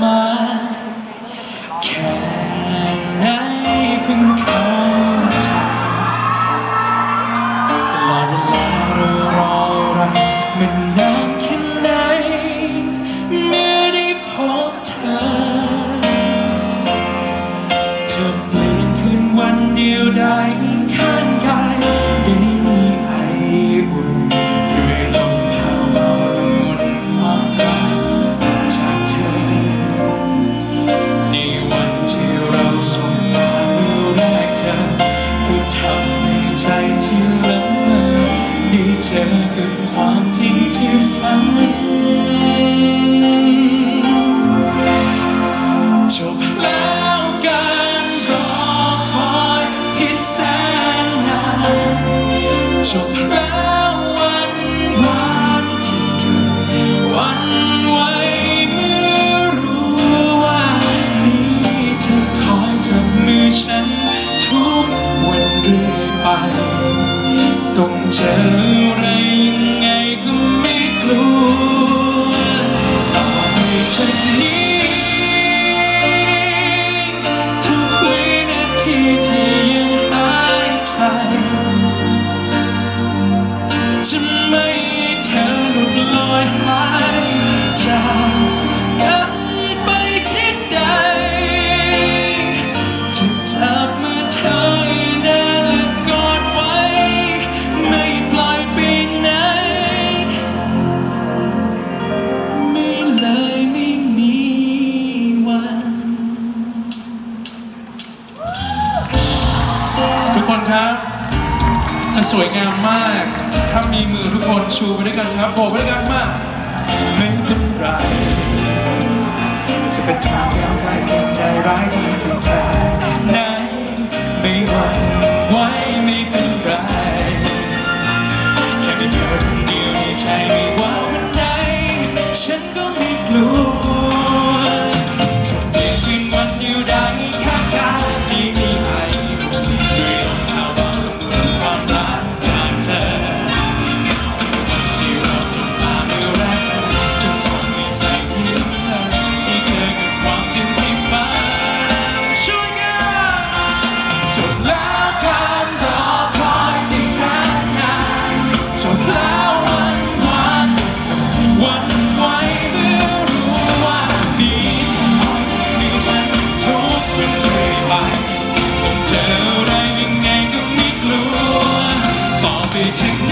มาแค่ไหนเพิ่งเข้าใจตลอดเวลาเรารอรักมันนานแค่ไหนเมื่อได้พบเธอเธอเปลี่ยนคืนวันเดียวได้ขั้น ครับ จะสวยงามมาก ถ้ามีมือทุกคนชูไปด้วยกันครับโบกไปด้วยกันมากไม่เป็นไรจะเป็นทางยาวไกลเพียงใดร้ายเพีย to me.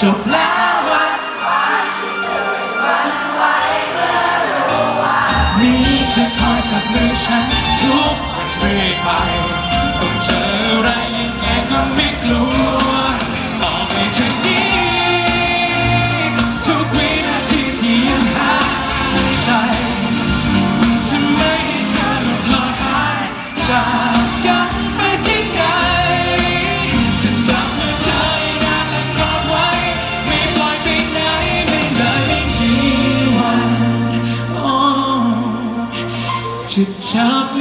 จบแล้ววันวันที่เคยวันไหวเมื่อรู้ว่ามีเธอคอยจับมือฉัน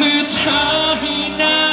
มือเธอให้นา